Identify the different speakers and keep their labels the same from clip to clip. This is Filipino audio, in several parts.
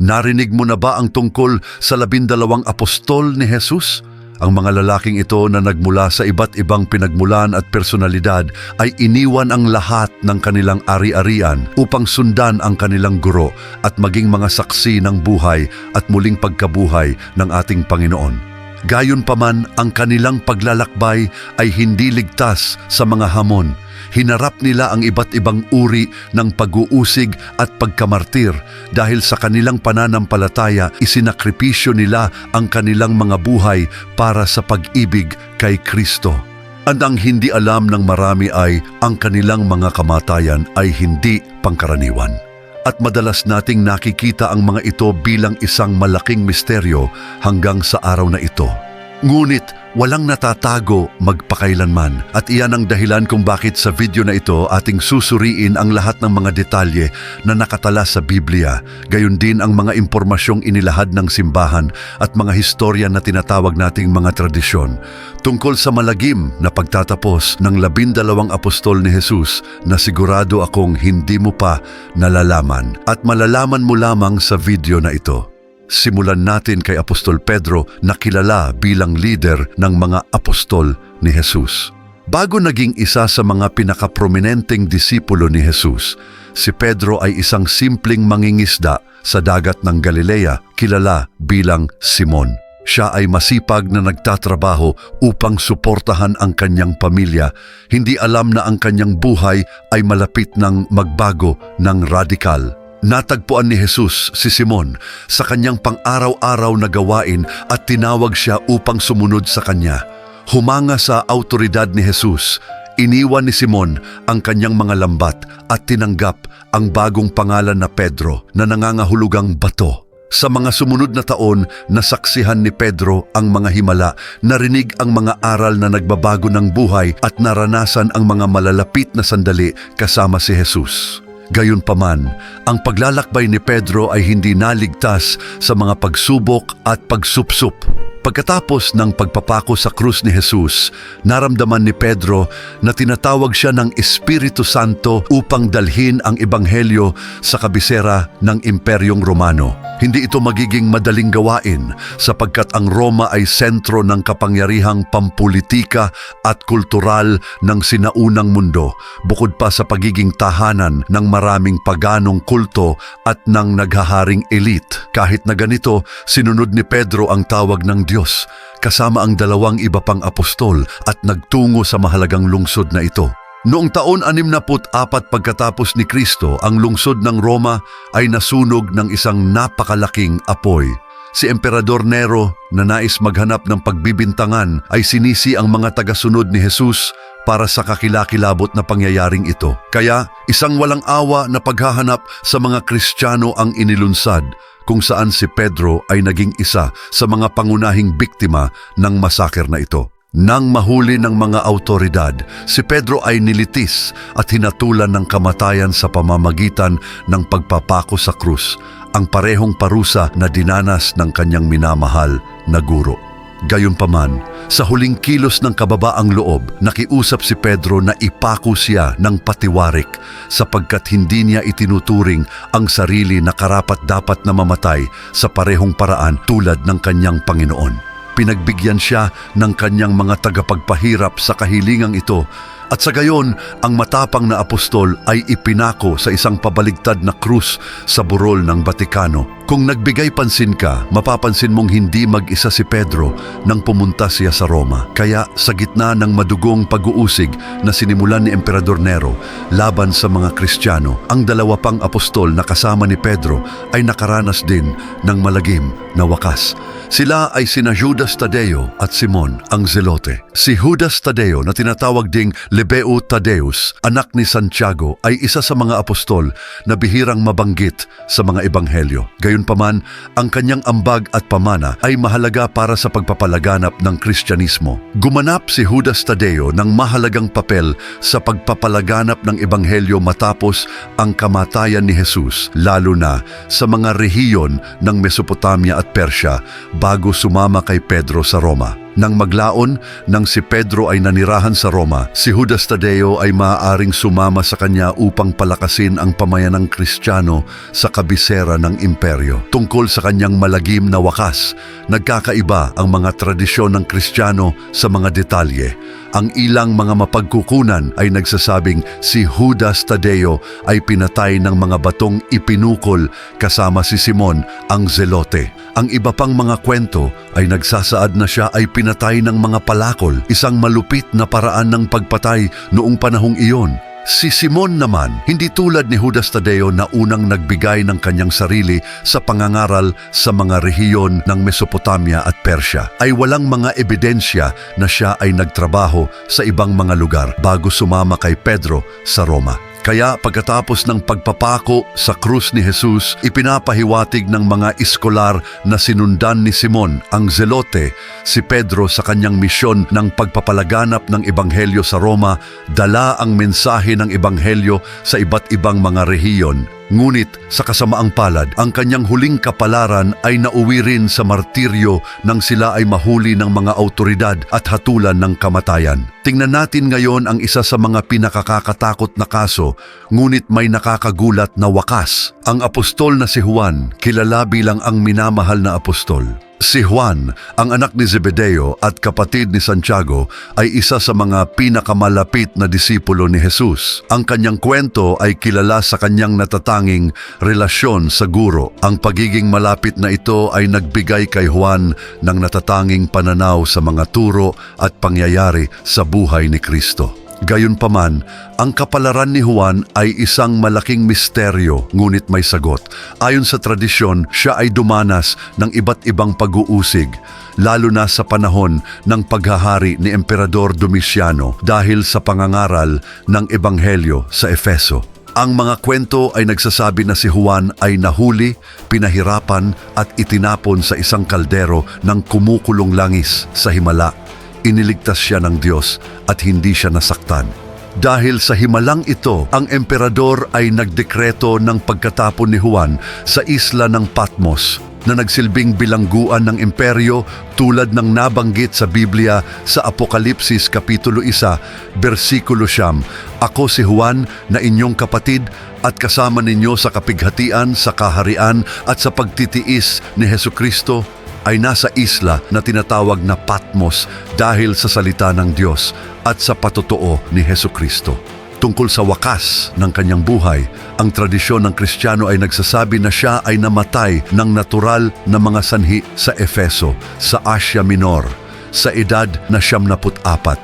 Speaker 1: Narinig mo na ba ang tungkol sa labindalawang apostol ni Jesus? Ang mga lalaking ito na nagmula sa iba't ibang pinagmulan at personalidad ay iniwan ang lahat ng kanilang ari-arian upang sundan ang kanilang guro at maging mga saksi ng buhay at muling pagkabuhay ng ating Panginoon. Gayon paman, ang kanilang paglalakbay ay hindi ligtas sa mga hamon. Hinarap nila ang iba't ibang uri ng pag-uusig at pagkamartir dahil sa kanilang pananampalataya isinakripisyo nila ang kanilang mga buhay para sa pag-ibig kay Kristo. At ang hindi alam ng marami ay ang kanilang mga kamatayan ay hindi pangkaraniwan. At madalas nating nakikita ang mga ito bilang isang malaking misteryo hanggang sa araw na ito. Ngunit walang natatago magpakailanman. At iyan ang dahilan kung bakit sa video na ito ating susuriin ang lahat ng mga detalye na nakatala sa Biblia, gayon din ang mga impormasyong inilahad ng simbahan at mga historya na tinatawag nating mga tradisyon. Tungkol sa malagim na pagtatapos ng labindalawang apostol ni Jesus na sigurado akong hindi mo pa nalalaman. At malalaman mo lamang sa video na ito. Simulan natin kay Apostol Pedro na kilala bilang leader ng mga apostol ni Jesus. Bago naging isa sa mga pinakaprominenteng disipulo ni Jesus, si Pedro ay isang simpleng mangingisda sa dagat ng Galilea, kilala bilang Simon. Siya ay masipag na nagtatrabaho upang suportahan ang kanyang pamilya. Hindi alam na ang kanyang buhay ay malapit ng magbago ng radikal. Natagpuan ni Jesus si Simon sa kanyang pang-araw-araw na gawain at tinawag siya upang sumunod sa kanya. Humanga sa autoridad ni Jesus, iniwan ni Simon ang kanyang mga lambat at tinanggap ang bagong pangalan na Pedro na nangangahulugang bato. Sa mga sumunod na taon, nasaksihan ni Pedro ang mga himala, narinig ang mga aral na nagbabago ng buhay at naranasan ang mga malalapit na sandali kasama si Jesus. Gayunpaman, ang paglalakbay ni Pedro ay hindi naligtas sa mga pagsubok at pagsupsup. Pagkatapos ng pagpapako sa krus ni Jesus, naramdaman ni Pedro na tinatawag siya ng Espiritu Santo upang dalhin ang Ebanghelyo sa kabisera ng Imperyong Romano. Hindi ito magiging madaling gawain sapagkat ang Roma ay sentro ng kapangyarihang pampulitika at kultural ng sinaunang mundo, bukod pa sa pagiging tahanan ng maraming paganong kulto at ng naghaharing elite. Kahit na ganito, sinunod ni Pedro ang tawag ng Diyos kasama ang dalawang iba pang apostol at nagtungo sa mahalagang lungsod na ito. Noong taon 64 pagkatapos ni Kristo, ang lungsod ng Roma ay nasunog ng isang napakalaking apoy. Si Emperador Nero na nais maghanap ng pagbibintangan ay sinisi ang mga tagasunod ni Jesus para sa kakilakilabot na pangyayaring ito. Kaya isang walang awa na paghahanap sa mga Kristiyano ang inilunsad kung saan si Pedro ay naging isa sa mga pangunahing biktima ng masaker na ito. Nang mahuli ng mga autoridad, si Pedro ay nilitis at hinatulan ng kamatayan sa pamamagitan ng pagpapako sa krus, ang parehong parusa na dinanas ng kanyang minamahal na guro. Gayunpaman, sa huling kilos ng kababaang loob, nakiusap si Pedro na ipako siya ng patiwarik sapagkat hindi niya itinuturing ang sarili na karapat dapat na mamatay sa parehong paraan tulad ng kanyang Panginoon. Pinagbigyan siya ng kanyang mga tagapagpahirap sa kahilingang ito at sa gayon, ang matapang na apostol ay ipinako sa isang pabaligtad na krus sa burol ng Batikano. Kung nagbigay pansin ka, mapapansin mong hindi mag-isa si Pedro nang pumunta siya sa Roma. Kaya sa gitna ng madugong pag-uusig na sinimulan ni Emperador Nero laban sa mga Kristiyano, ang dalawa pang apostol na kasama ni Pedro ay nakaranas din ng malagim na wakas. Sila ay sina Judas Tadeo at Simon ang Zelote. Si Judas Tadeo na tinatawag ding Lebeo Tadeus, anak ni Santiago, ay isa sa mga apostol na bihirang mabanggit sa mga ebanghelyo. Gayunpaman, ang kanyang ambag at pamana ay mahalaga para sa pagpapalaganap ng Kristyanismo. Gumanap si Judas Tadeo ng mahalagang papel sa pagpapalaganap ng ebanghelyo matapos ang kamatayan ni Jesus, lalo na sa mga rehiyon ng Mesopotamia at Persya bago sumama kay Pedro sa Roma. Nang maglaon, nang si Pedro ay nanirahan sa Roma, si Judas Tadeo ay maaaring sumama sa kanya upang palakasin ang pamayanang Kristiyano sa kabisera ng imperyo. Tungkol sa kanyang malagim na wakas, nagkakaiba ang mga tradisyon ng Kristiyano sa mga detalye. Ang ilang mga mapagkukunan ay nagsasabing si Judas Tadeo ay pinatay ng mga batong ipinukol kasama si Simon ang zelote. Ang iba pang mga kwento ay nagsasaad na siya ay pinatay ng mga palakol, isang malupit na paraan ng pagpatay noong panahong iyon. Si Simon naman, hindi tulad ni Judas Tadeo na unang nagbigay ng kanyang sarili sa pangangaral sa mga rehiyon ng Mesopotamia at Persya, ay walang mga ebidensya na siya ay nagtrabaho sa ibang mga lugar bago sumama kay Pedro sa Roma. Kaya pagkatapos ng pagpapako sa krus ni Jesus, ipinapahiwatig ng mga iskolar na sinundan ni Simon ang zelote si Pedro sa kanyang misyon ng pagpapalaganap ng ebanghelyo sa Roma, dala ang mensahe ng ebanghelyo sa iba't ibang mga rehiyon Ngunit sa kasamaang palad, ang kanyang huling kapalaran ay nauwi rin sa martiryo nang sila ay mahuli ng mga autoridad at hatulan ng kamatayan. Tingnan natin ngayon ang isa sa mga pinakakakatakot na kaso, ngunit may nakakagulat na wakas. Ang apostol na si Juan, kilala bilang ang minamahal na apostol. Si Juan, ang anak ni Zebedeo at kapatid ni Santiago, ay isa sa mga pinakamalapit na disipulo ni Jesus. Ang kanyang kwento ay kilala sa kanyang natatanging relasyon sa guro. Ang pagiging malapit na ito ay nagbigay kay Juan ng natatanging pananaw sa mga turo at pangyayari sa buhay ni Kristo. Gayunpaman, ang kapalaran ni Juan ay isang malaking misteryo ngunit may sagot. Ayon sa tradisyon, siya ay dumanas ng iba't ibang pag-uusig, lalo na sa panahon ng paghahari ni Emperador Domiciano dahil sa pangangaral ng Ebanghelyo sa Efeso. Ang mga kwento ay nagsasabi na si Juan ay nahuli, pinahirapan at itinapon sa isang kaldero ng kumukulong langis sa Himala iniligtas siya ng Diyos at hindi siya nasaktan. Dahil sa himalang ito, ang emperador ay nagdekreto ng pagkatapon ni Juan sa isla ng Patmos na nagsilbing bilangguan ng imperyo tulad ng nabanggit sa Biblia sa Apokalipsis Kapitulo 1, versikulo siyam. Ako si Juan na inyong kapatid at kasama ninyo sa kapighatian, sa kaharian at sa pagtitiis ni Heso Kristo ay nasa isla na tinatawag na Patmos dahil sa salita ng Diyos at sa patotoo ni Heso Kristo. Tungkol sa wakas ng kanyang buhay, ang tradisyon ng Kristiyano ay nagsasabi na siya ay namatay ng natural na mga sanhi sa Efeso, sa Asia Minor, sa edad na siyam naput apat.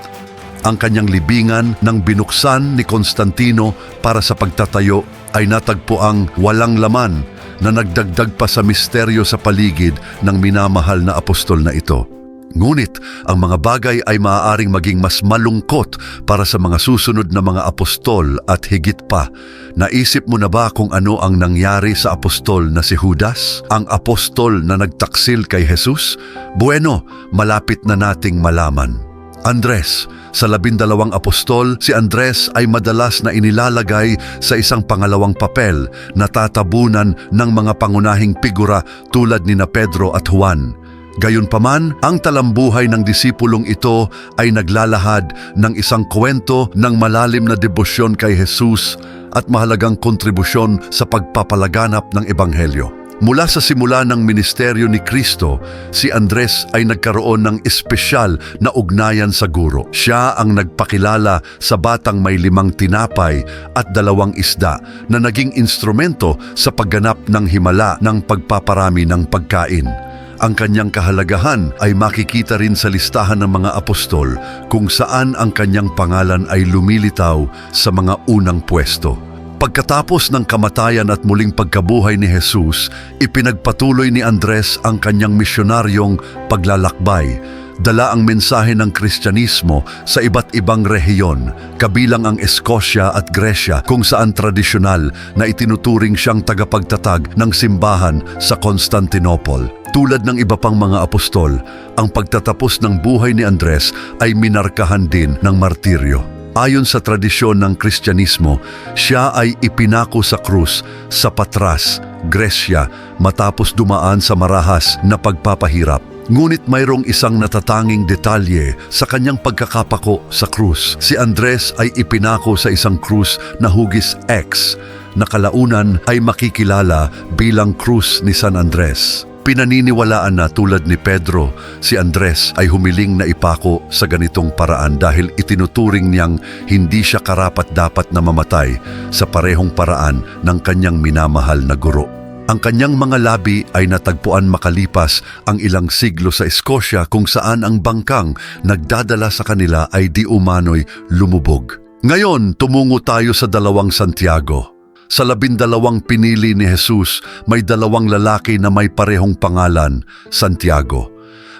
Speaker 1: Ang kanyang libingan nang binuksan ni Konstantino para sa pagtatayo ay natagpo ang walang laman na nagdagdag pa sa misteryo sa paligid ng minamahal na apostol na ito. Ngunit ang mga bagay ay maaaring maging mas malungkot para sa mga susunod na mga apostol at higit pa. Naisip mo na ba kung ano ang nangyari sa apostol na si Judas? Ang apostol na nagtaksil kay Jesus? Bueno, malapit na nating malaman. Andres, sa labindalawang apostol, si Andres ay madalas na inilalagay sa isang pangalawang papel na tatabunan ng mga pangunahing figura tulad ni na Pedro at Juan. Gayunpaman, ang talambuhay ng disipulong ito ay naglalahad ng isang kwento ng malalim na debosyon kay Jesus at mahalagang kontribusyon sa pagpapalaganap ng Ebanghelyo. Mula sa simula ng ministeryo ni Kristo, si Andres ay nagkaroon ng espesyal na ugnayan sa guro. Siya ang nagpakilala sa batang may limang tinapay at dalawang isda na naging instrumento sa pagganap ng himala ng pagpaparami ng pagkain. Ang kanyang kahalagahan ay makikita rin sa listahan ng mga apostol kung saan ang kanyang pangalan ay lumilitaw sa mga unang pwesto. Pagkatapos ng kamatayan at muling pagkabuhay ni Jesus, ipinagpatuloy ni Andres ang kanyang misyonaryong paglalakbay. Dala ang mensahe ng Kristyanismo sa iba't ibang rehiyon, kabilang ang Escocia at Gresya kung saan tradisyonal na itinuturing siyang tagapagtatag ng simbahan sa Constantinople. Tulad ng iba pang mga apostol, ang pagtatapos ng buhay ni Andres ay minarkahan din ng martiryo. Ayon sa tradisyon ng Kristyanismo, siya ay ipinako sa krus sa Patras, Gresya, matapos dumaan sa marahas na pagpapahirap. Ngunit mayroong isang natatanging detalye sa kanyang pagkakapako sa krus. Si Andres ay ipinako sa isang krus na hugis X na kalaunan ay makikilala bilang krus ni San Andres. Pinaniniwalaan na tulad ni Pedro, si Andres ay humiling na ipako sa ganitong paraan dahil itinuturing niyang hindi siya karapat-dapat na mamatay sa parehong paraan ng kanyang minamahal na guro. Ang kanyang mga labi ay natagpuan makalipas ang ilang siglo sa Escocia kung saan ang bangkang nagdadala sa kanila ay di umano'y lumubog. Ngayon, tumungo tayo sa dalawang Santiago. Sa labindalawang pinili ni Jesus, may dalawang lalaki na may parehong pangalan, Santiago.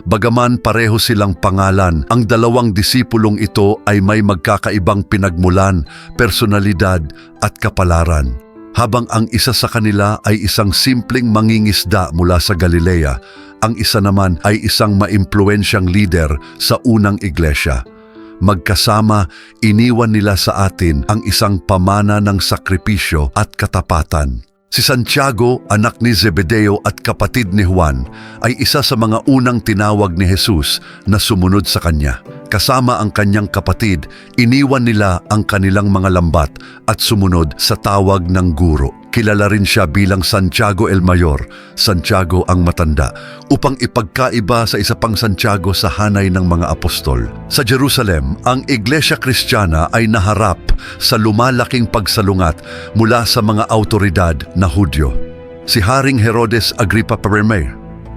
Speaker 1: Bagaman pareho silang pangalan, ang dalawang disipulong ito ay may magkakaibang pinagmulan, personalidad at kapalaran. Habang ang isa sa kanila ay isang simpleng mangingisda mula sa Galilea, ang isa naman ay isang maimpluensyang leader sa unang iglesia. Magkasama, iniwan nila sa atin ang isang pamana ng sakripisyo at katapatan. Si Santiago, anak ni Zebedeo at kapatid ni Juan, ay isa sa mga unang tinawag ni Jesus na sumunod sa kanya. Kasama ang kanyang kapatid, iniwan nila ang kanilang mga lambat at sumunod sa tawag ng guro. Kilala rin siya bilang Santiago el Mayor, Santiago ang matanda, upang ipagkaiba sa isa pang Santiago sa hanay ng mga apostol. Sa Jerusalem, ang Iglesia Kristiyana ay naharap sa lumalaking pagsalungat mula sa mga autoridad na Hudyo. Si Haring Herodes Agrippa I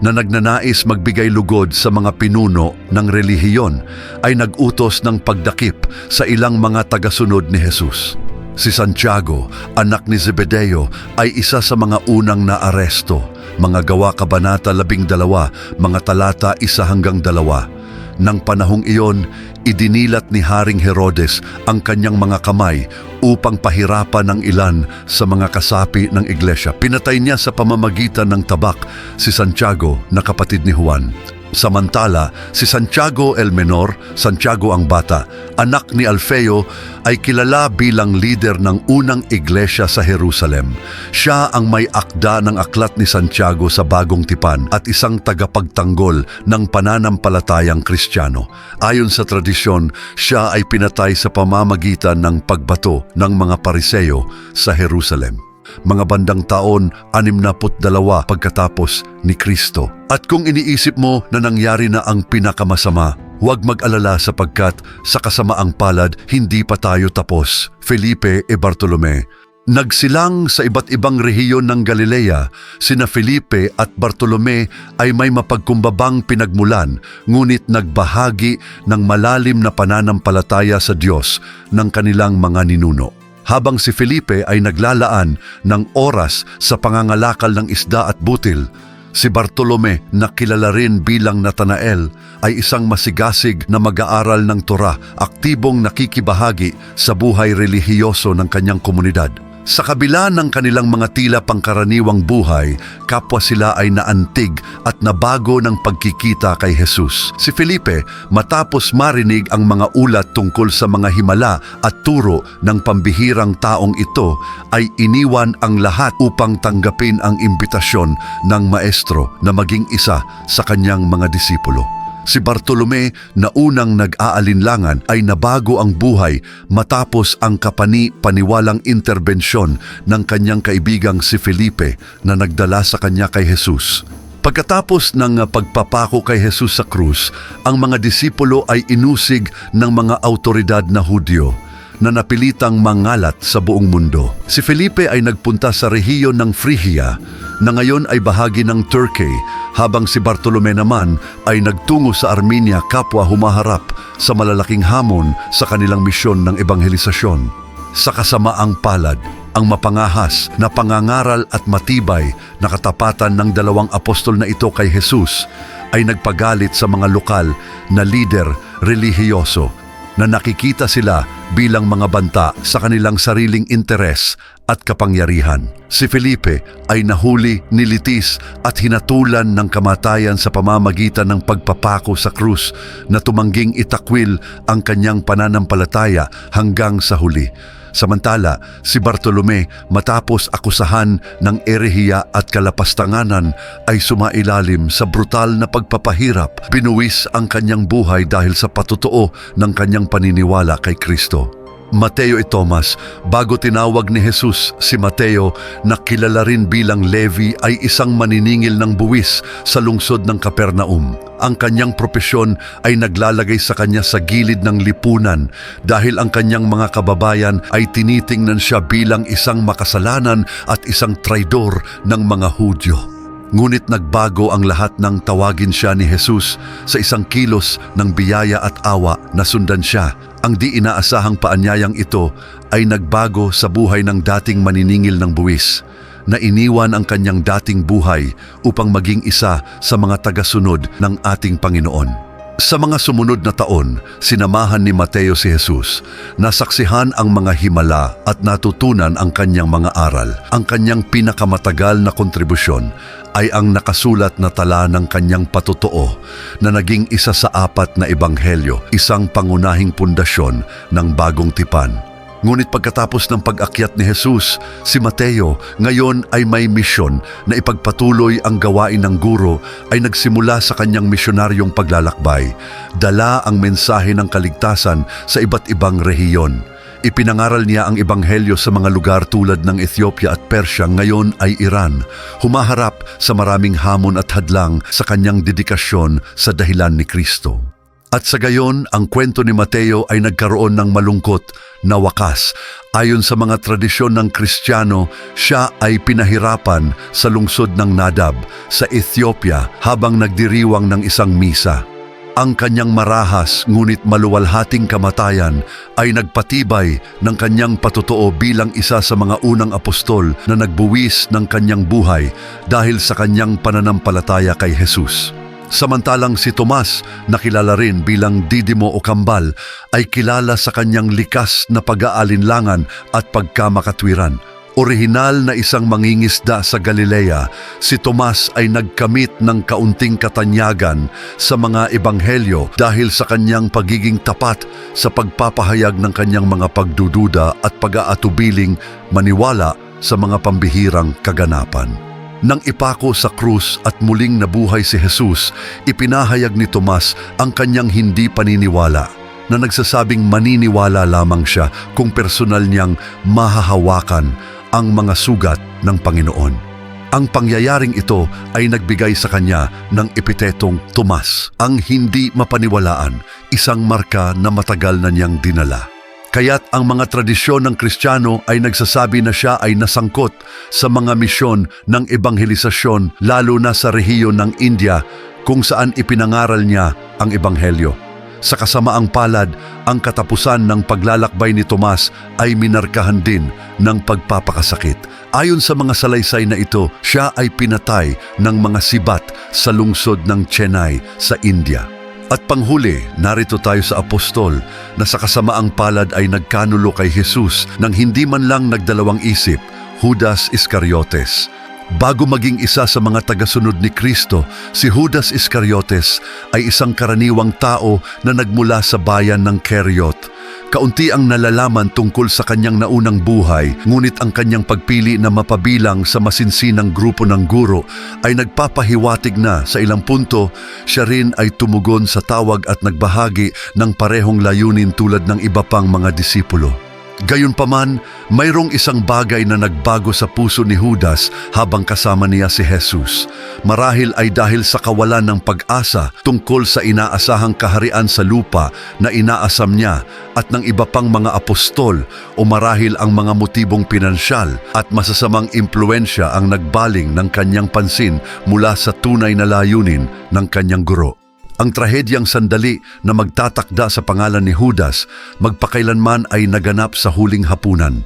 Speaker 1: na nagnanais magbigay lugod sa mga pinuno ng relihiyon ay nagutos ng pagdakip sa ilang mga tagasunod ni Jesus. Si Santiago, anak ni Zebedeo, ay isa sa mga unang naaresto. Mga gawa kabanata labing dalawa, mga talata isa hanggang dalawa. Nang panahong iyon, idinilat ni Haring Herodes ang kanyang mga kamay upang pahirapan ng ilan sa mga kasapi ng iglesia. Pinatay niya sa pamamagitan ng tabak si Santiago na kapatid ni Juan. Samantala, si Santiago el Menor, Santiago ang bata, anak ni Alfeo, ay kilala bilang leader ng unang iglesia sa Jerusalem. Siya ang may akda ng aklat ni Santiago sa bagong tipan at isang tagapagtanggol ng pananampalatayang Kristiyano. Ayon sa tradisyon, siya ay pinatay sa pamamagitan ng pagbato ng mga pariseo sa Jerusalem mga bandang taon 62 pagkatapos ni Kristo. At kung iniisip mo na nangyari na ang pinakamasama, huwag mag-alala sapagkat sa kasamaang palad hindi pa tayo tapos. Felipe e Bartolome Nagsilang sa iba't ibang rehiyon ng Galilea, sina Felipe at Bartolome ay may mapagkumbabang pinagmulan ngunit nagbahagi ng malalim na pananampalataya sa Diyos ng kanilang mga ninuno habang si Felipe ay naglalaan ng oras sa pangangalakal ng isda at butil, si Bartolome na kilala rin bilang Natanael ay isang masigasig na mag-aaral ng Torah, aktibong nakikibahagi sa buhay relihiyoso ng kanyang komunidad. Sa kabila ng kanilang mga tila pangkaraniwang buhay, kapwa sila ay naantig at nabago ng pagkikita kay Jesus. Si Felipe, matapos marinig ang mga ulat tungkol sa mga himala at turo ng pambihirang taong ito, ay iniwan ang lahat upang tanggapin ang imbitasyon ng maestro na maging isa sa kanyang mga disipulo. Si Bartolome na unang nag-aalinlangan ay nabago ang buhay matapos ang kapani-paniwalang interbensyon ng kanyang kaibigang si Felipe na nagdala sa kanya kay Jesus. Pagkatapos ng pagpapako kay Jesus sa krus, ang mga disipulo ay inusig ng mga autoridad na Hudyo na napilitang mangalat sa buong mundo. Si Felipe ay nagpunta sa rehiyon ng Phrygia na ngayon ay bahagi ng Turkey habang si Bartolome naman ay nagtungo sa Armenia kapwa humaharap sa malalaking hamon sa kanilang misyon ng ebanghelisasyon. Sa kasamaang palad, ang mapangahas na pangangaral at matibay na katapatan ng dalawang apostol na ito kay Jesus ay nagpagalit sa mga lokal na lider relihiyoso na nakikita sila bilang mga banta sa kanilang sariling interes at kapangyarihan. Si Felipe ay nahuli, nilitis at hinatulan ng kamatayan sa pamamagitan ng pagpapako sa krus na tumangging itakwil ang kanyang pananampalataya hanggang sa huli. Samantala, si Bartolome matapos akusahan ng erehiya at kalapastanganan ay sumailalim sa brutal na pagpapahirap. Binuwis ang kanyang buhay dahil sa patutuo ng kanyang paniniwala kay Kristo. Mateo at Thomas, bago tinawag ni Jesus si Mateo na kilala rin bilang Levi ay isang maniningil ng buwis sa lungsod ng Kapernaum. Ang kanyang propesyon ay naglalagay sa kanya sa gilid ng lipunan dahil ang kanyang mga kababayan ay tinitingnan siya bilang isang makasalanan at isang traidor ng mga Hudyo. Ngunit nagbago ang lahat nang tawagin siya ni Jesus sa isang kilos ng biyaya at awa na sundan siya. Ang di inaasahang paanyayang ito ay nagbago sa buhay ng dating maniningil ng buwis na iniwan ang kanyang dating buhay upang maging isa sa mga tagasunod ng ating Panginoon. Sa mga sumunod na taon, sinamahan ni Mateo si Jesus. Nasaksihan ang mga himala at natutunan ang kanyang mga aral. Ang kanyang pinakamatagal na kontribusyon ay ang nakasulat na tala ng kanyang patutuo na naging isa sa apat na ebanghelyo, isang pangunahing pundasyon ng bagong tipan. Ngunit pagkatapos ng pag-akyat ni Jesus, si Mateo ngayon ay may misyon na ipagpatuloy ang gawain ng guro ay nagsimula sa kanyang misyonaryong paglalakbay. Dala ang mensahe ng kaligtasan sa iba't ibang rehiyon. Ipinangaral niya ang ebanghelyo sa mga lugar tulad ng Ethiopia at Persya ngayon ay Iran. Humaharap sa maraming hamon at hadlang sa kanyang dedikasyon sa dahilan ni Kristo. At sa gayon, ang kwento ni Mateo ay nagkaroon ng malungkot na wakas. Ayon sa mga tradisyon ng Kristiyano, siya ay pinahirapan sa lungsod ng Nadab sa Ethiopia habang nagdiriwang ng isang misa. Ang kanyang marahas ngunit maluwalhating kamatayan ay nagpatibay ng kanyang patutuo bilang isa sa mga unang apostol na nagbuwis ng kanyang buhay dahil sa kanyang pananampalataya kay Jesus. Samantalang si Tomas, na kilala rin bilang Didimo o Kambal, ay kilala sa kanyang likas na pag-aalinlangan at pagkamakatwiran. Orihinal na isang mangingisda sa Galilea, si Tomas ay nagkamit ng kaunting katanyagan sa mga ebanghelyo dahil sa kanyang pagiging tapat sa pagpapahayag ng kanyang mga pagdududa at pag-aatubiling maniwala sa mga pambihirang kaganapan. Nang ipako sa krus at muling nabuhay si Jesus, ipinahayag ni Tomas ang kanyang hindi paniniwala na nagsasabing maniniwala lamang siya kung personal niyang mahahawakan ang mga sugat ng Panginoon. Ang pangyayaring ito ay nagbigay sa kanya ng epitetong Tomas, ang hindi mapaniwalaan, isang marka na matagal na niyang dinala. Kaya't ang mga tradisyon ng Kristiyano ay nagsasabi na siya ay nasangkot sa mga misyon ng ebanghelisasyon lalo na sa rehiyon ng India kung saan ipinangaral niya ang ebanghelyo. Sa kasamaang palad, ang katapusan ng paglalakbay ni Tomas ay minarkahan din ng pagpapakasakit. Ayon sa mga salaysay na ito, siya ay pinatay ng mga sibat sa lungsod ng Chennai sa India. At panghuli, narito tayo sa apostol na sa kasamaang palad ay nagkanulo kay Jesus nang hindi man lang nagdalawang isip, Judas Iscariotes. Bago maging isa sa mga tagasunod ni Kristo, si Judas Iscariotes ay isang karaniwang tao na nagmula sa bayan ng Keriot. Kaunti ang nalalaman tungkol sa kanyang naunang buhay, ngunit ang kanyang pagpili na mapabilang sa masinsinang grupo ng guro ay nagpapahiwatig na sa ilang punto siya rin ay tumugon sa tawag at nagbahagi ng parehong layunin tulad ng iba pang mga disipulo. Gayunpaman, mayroong isang bagay na nagbago sa puso ni Judas habang kasama niya si Jesus. Marahil ay dahil sa kawalan ng pag-asa tungkol sa inaasahang kaharian sa lupa na inaasam niya at ng iba pang mga apostol o marahil ang mga motibong pinansyal at masasamang impluensya ang nagbaling ng kanyang pansin mula sa tunay na layunin ng kanyang guro. Ang trahedyang sandali na magtatakda sa pangalan ni Judas magpakailanman ay naganap sa huling hapunan.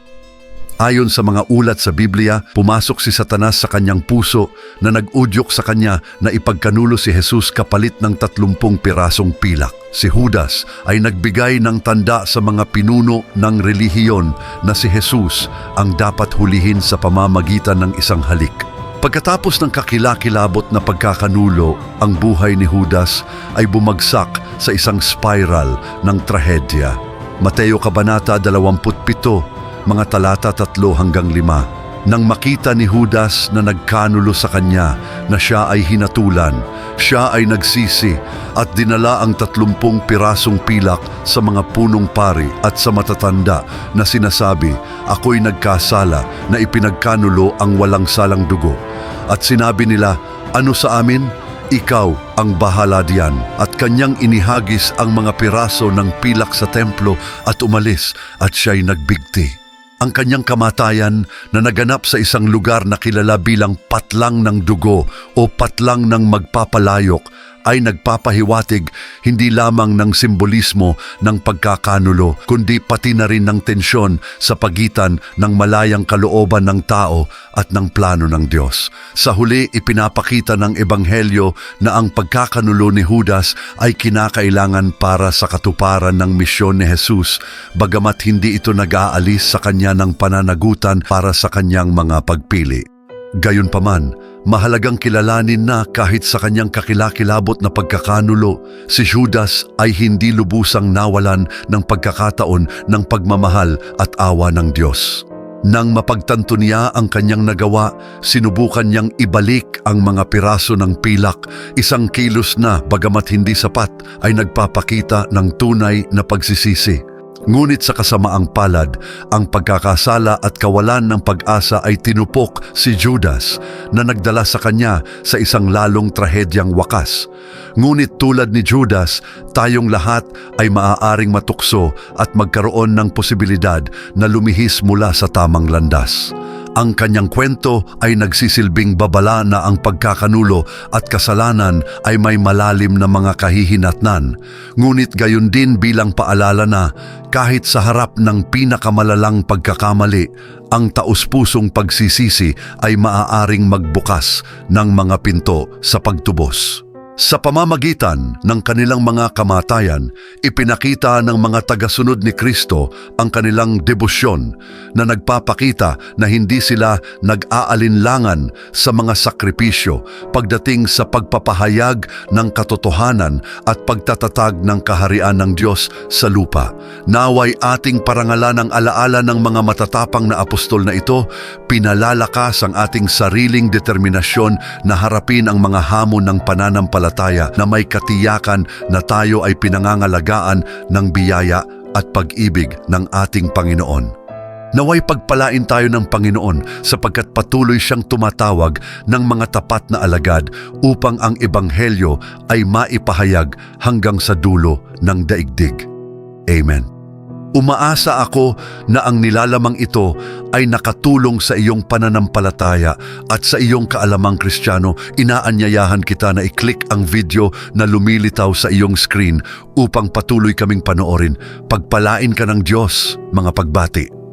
Speaker 1: Ayon sa mga ulat sa Biblia, pumasok si Satanas sa kanyang puso na nag-udyok sa kanya na ipagkanulo si Jesus kapalit ng tatlumpung pirasong pilak. Si Judas ay nagbigay ng tanda sa mga pinuno ng relihiyon na si Jesus ang dapat hulihin sa pamamagitan ng isang halik. Pagkatapos ng kakilakilabot na pagkakanulo, ang buhay ni Judas ay bumagsak sa isang spiral ng trahedya. Mateo Kabanata 27, mga talata tatlo hanggang lima. Nang makita ni Judas na nagkanulo sa kanya na siya ay hinatulan, siya ay nagsisi at dinala ang tatlumpung pirasong pilak sa mga punong pari at sa matatanda na sinasabi, Ako'y nagkasala na ipinagkanulo ang walang salang dugo. At sinabi nila, Ano sa amin? Ikaw ang bahala diyan at kanyang inihagis ang mga piraso ng pilak sa templo at umalis at siya'y nagbigti. Ang kanyang kamatayan na naganap sa isang lugar na kilala bilang patlang ng dugo o patlang ng magpapalayok ay nagpapahiwatig hindi lamang ng simbolismo ng pagkakanulo kundi pati na rin ng tensyon sa pagitan ng malayang kalooban ng tao at ng plano ng Diyos. Sa huli, ipinapakita ng Ebanghelyo na ang pagkakanulo ni Judas ay kinakailangan para sa katuparan ng misyon ni Jesus bagamat hindi ito nag-aalis sa kanya ng pananagutan para sa kanyang mga pagpili. Gayunpaman, mahalagang kilalanin na kahit sa kanyang kakilakilabot na pagkakanulo, si Judas ay hindi lubusang nawalan ng pagkakataon ng pagmamahal at awa ng Diyos. Nang mapagtanto niya ang kanyang nagawa, sinubukan niyang ibalik ang mga piraso ng pilak, isang kilos na bagamat hindi sapat ay nagpapakita ng tunay na pagsisisi. Ngunit sa kasamaang palad, ang pagkakasala at kawalan ng pag-asa ay tinupok si Judas na nagdala sa kanya sa isang lalong trahedyang wakas. Ngunit tulad ni Judas, tayong lahat ay maaaring matukso at magkaroon ng posibilidad na lumihis mula sa tamang landas. Ang kanyang kwento ay nagsisilbing babala na ang pagkakanulo at kasalanan ay may malalim na mga kahihinatnan. Ngunit gayon din bilang paalala na kahit sa harap ng pinakamalalang pagkakamali, ang taus-pusong pagsisisi ay maaaring magbukas ng mga pinto sa pagtubos. Sa pamamagitan ng kanilang mga kamatayan, ipinakita ng mga tagasunod ni Kristo ang kanilang debosyon na nagpapakita na hindi sila nag-aalinlangan sa mga sakripisyo pagdating sa pagpapahayag ng katotohanan at pagtatatag ng kaharian ng Diyos sa lupa. Naway ating parangalan ang alaala ng mga matatapang na apostol na ito, pinalalakas ang ating sariling determinasyon na harapin ang mga hamon ng pananampalataya na may katiyakan na tayo ay pinangangalagaan ng biyaya at pag-ibig ng ating Panginoon. Naway pagpalain tayo ng Panginoon sapagkat patuloy siyang tumatawag ng mga tapat na alagad upang ang Ebanghelyo ay maipahayag hanggang sa dulo ng daigdig. Amen. Umaasa ako na ang nilalamang ito ay nakatulong sa iyong pananampalataya at sa iyong kaalamang kristyano, inaanyayahan kita na i-click ang video na lumilitaw sa iyong screen upang patuloy kaming panoorin. Pagpalain ka ng Diyos, mga pagbati.